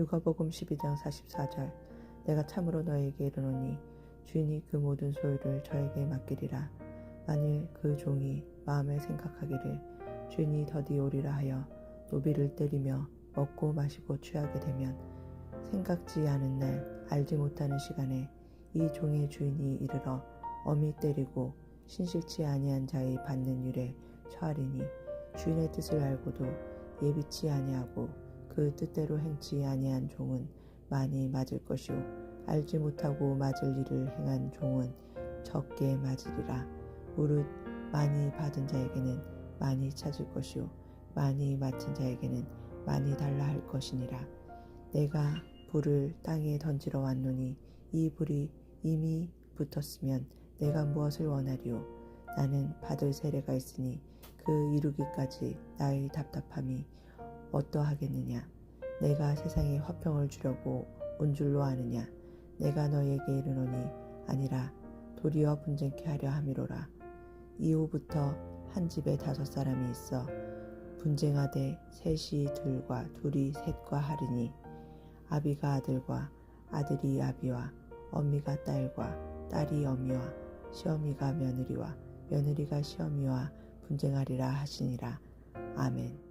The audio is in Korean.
누가복음 12장 44절 내가 참으로 너에게 이르노니 주인이 그 모든 소유를 저에게 맡기리라. 만일 그 종이 마음에 생각하기를 주인이 더디 오리라 하여 노비를 때리며 먹고 마시고 취하게 되면 생각지 않은 날 알지 못하는 시간에 이 종의 주인이 이르러 엄히 때리고 신실치 아니한 자의 받는 일에 처하리니 주인의 뜻을 알고도 예비치 아니하고 그 뜻대로 행치 아니한 종은 많이 맞을 것이요 알지 못하고 맞을 일을 행한 종은 적게 맞으리라. 무릇 많이 받은 자에게는 많이 찾을 것이요 많이 맡은 자에게는 많이 달라 할 것이니라. 내가 불을 땅에 던지러 왔노니 이 불이 이미 붙었으면 내가 무엇을 원하리요 나는 받을 세례가 있으니 그 이루기까지 나의 답답함이 어떠하겠느냐? 내가 세상에 화평을 주려고 온 줄로 아느냐? 내가 너에게 이르노니 아니라 도리어 분쟁케 하려 함이로라. 이후부터 한 집에 다섯 사람이 있어 분쟁하되 셋이 둘과 둘이 셋과 하리니 아비가 아들과 아들이 아비와 어미가 딸과 딸이 어미와 시어미가 며느리와 며느리가 시어미와 분쟁하리라 하시니라. 아멘.